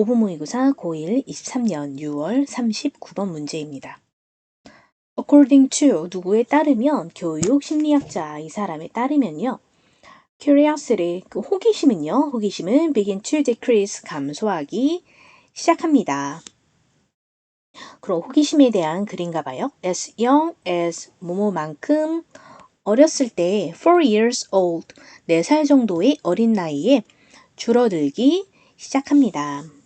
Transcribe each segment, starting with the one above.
5분 모의고사 고1 23년 6월 39번 문제입니다. According to 누구에 따르면 교육 심리학자 이 사람에 따르면요. Curiosity 그 호기심은요. 호기심은 begin to decrease 감소하기 시작합니다. 그럼 호기심에 대한 글인가 봐요. As young as 뭐뭐만큼 어렸을 때 4 years old 4살 정도의 어린 나이에 줄어들기 시작합니다.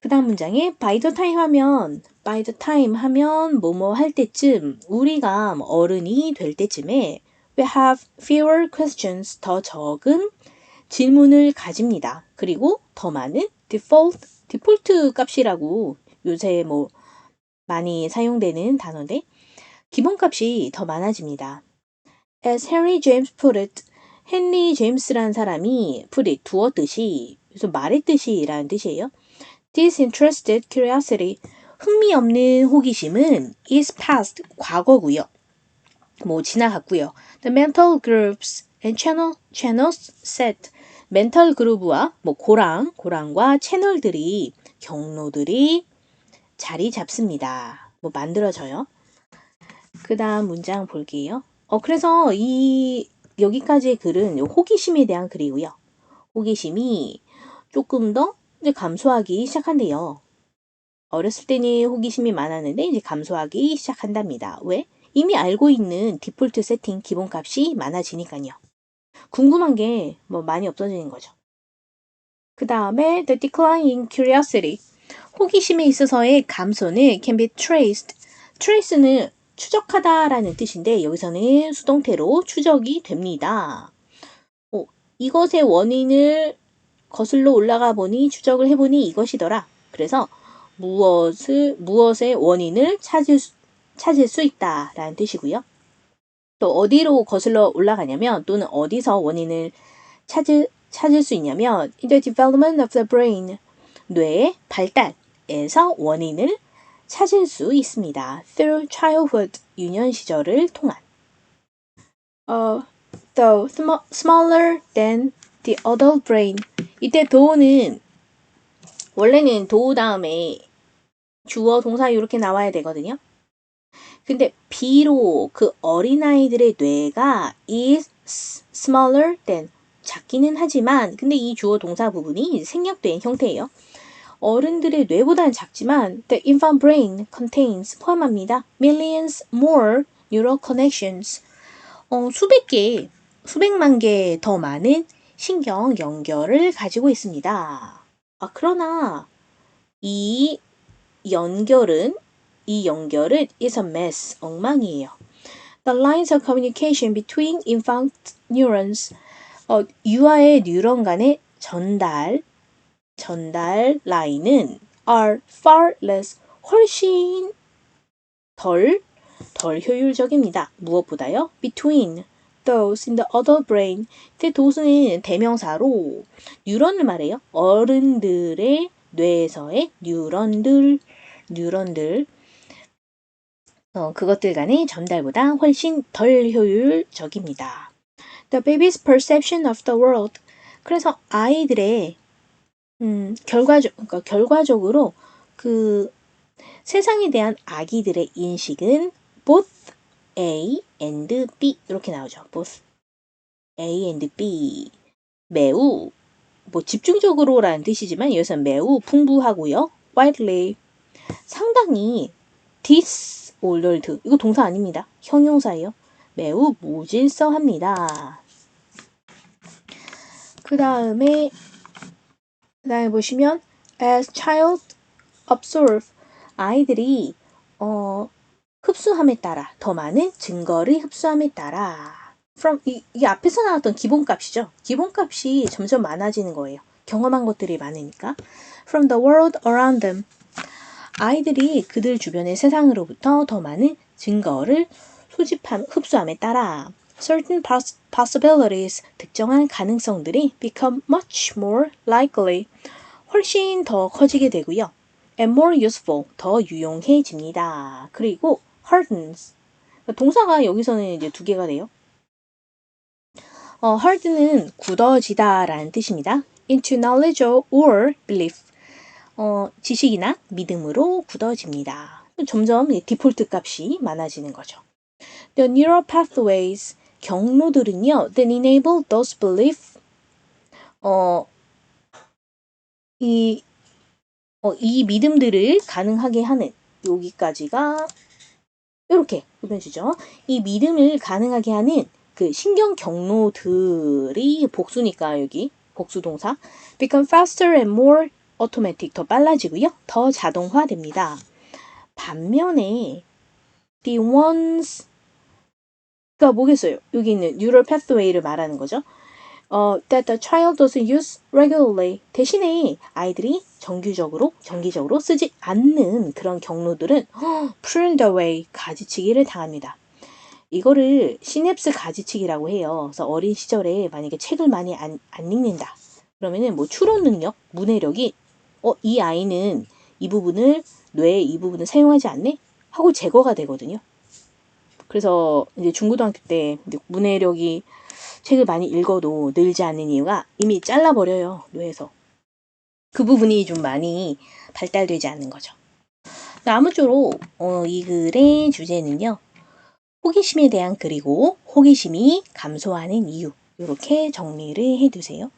그 다음 문장에 by the time 하면 by the time 하면 뭐뭐 할 때쯤 우리가 어른이 될 때쯤에 we have fewer questions 더 적은 질문을 가집니다. 그리고 더 많은 default 디폴트 값이라고 요새 뭐 많이 사용되는 단어인데 기본값이 더 많아집니다. As Henry James put it, 헨리 제임스라는 사람이 put it 두었듯이 그래서 말했듯이라는 뜻이에요. Disinterested curiosity, 흥미 없는 호기심은 is past, 과거고요. 뭐 지나갔고요. The mental groups and channel, channels set, 멘털 그루브와 뭐 고랑, 고랑과 채널들이, 경로들이 자리 잡습니다. 뭐 만들어져요. 그 다음 문장 볼게요. 어, 그래서 이, 여기까지의 글은 호기심에 대한 글이고요. 호기심이 조금 더 이제 감소하기 시작한대요. 어렸을 때는 호기심이 많았는데 이제 감소하기 시작한답니다. 왜? 이미 알고 있는 디폴트 세팅 기본값이 많아지니까요. 궁금한 게 뭐 많이 없어지는 거죠. 그 다음에 the decline in curiosity. 호기심에 있어서의 감소는 can be traced. trace는 추적하다라는 뜻인데 여기서는 수동태로 추적이 됩니다. 어, 이것의 원인을 거슬러 올라가 보니 추적을 해보니 이것이더라. 그래서 무엇을 무엇의 원인을 찾을 수, 찾을 수 있다라는 뜻이고요. 또 어디로 거슬러 올라가냐면 또는 어디서 원인을 찾을 찾을 수 있냐면 in the development of the brain 뇌의 발달에서 원인을 찾을 수 있습니다. through childhood 유년 시절을 통한 uh, though smaller than the adult brain 이때 도우는 원래는 도우 다음에 주어 동사 이렇게 나와야 되거든요. 근데 비록 그 어린아이들의 뇌가 is smaller than 작기는 하지만 근데 이 주어 동사 부분이 생략된 형태예요. 어른들의 뇌보다는 작지만 the infant brain contains 포함합니다. millions more neural connections 어, 수백 개, 수백만 개 더 많은 신경 연결을 가지고 있습니다. 아, 그러나 이 연결은 이 연결은 is a mess, 엉망이에요. The lines of communication between infant neurons 어, 유아의 뉴런 간의 전달 전달 라인은 are far less 훨씬 덜 덜 효율적입니다. 무엇보다요? between those in the other brain. 그 도수는 대명사로 뉴런을 말해요. 어른들의 뇌에서의 뉴런들, 뉴런들. 어, 그것들 간의 전달보다 훨씬 덜 효율적입니다. The baby's perception of the world. 그래서 아이들의 음, 결과적, 그러니까 결과적으로 그 세상에 대한 아기들의 인식은 both A and B 이렇게 나오죠. both A and B 매우 뭐 집중적으로라는 뜻이지만 여기서 매우 풍부하고요. widely 상당히 disordered 이거 동사 아닙니다. 형용사예요. 매우 무질서합니다. 그 다음에 그 다음에 보시면 as child observe 아이들이 어 흡수함에 따라 더 많은 증거를 흡수함에 따라 from 이, 이 앞에서 나왔던 기본값이죠. 기본값이 점점 많아지는 거예요. 경험한 것들이 많으니까 from the world around them 아이들이 그들 주변의 세상으로부터 더 많은 증거를 소집함 흡수함에 따라 certain poss possibilities 특정한 가능성들이 become much more likely 훨씬 더 커지게 되고요. and more useful 더 유용해집니다. 그리고 hardens. 동사가 여기서는 이제 두 개가 돼요. 어, harden은 굳어지다 라는 뜻입니다. into knowledge or belief. 어, 지식이나 믿음으로 굳어집니다. 점점 이 디폴트 값이 많아지는 거죠. The neural pathways 경로들은요, that enable those belief 어, 이, 어, 이 믿음들을 가능하게 하는 여기까지가 이렇게 보내주죠. 이 믿음을 가능하게 하는 그 신경 경로들이 복수니까 여기 복수 동사 become faster and more automatic 더 빨라지고요. 더 자동화됩니다. 반면에 the ones 가 뭐겠어요? 여기 있는 neural pathway를 말하는 거죠. 어, that the child doesn't use regularly. 대신에 아이들이 정규적으로, 정기적으로 쓰지 않는 그런 경로들은 pruned away, 가지치기를 당합니다. 이거를 시냅스 가지치기라고 해요. 그래서 어린 시절에 만약에 책을 많이 안, 안 읽는다. 그러면은 뭐 추론 능력, 문해력이 어, 이 아이는 이 부분을 뇌의 이 부분을 사용하지 않네? 하고 제거가 되거든요. 그래서 이제 중고등학교 때 문해력이 책을 많이 읽어도 늘지 않는 이유가 이미 잘라버려요, 뇌에서. 그 부분이 좀 많이 발달되지 않는 거죠. 아무쪼록 어, 이 글의 주제는요. 호기심에 대한 글이고 호기심이 감소하는 이유 이렇게 정리를 해두세요.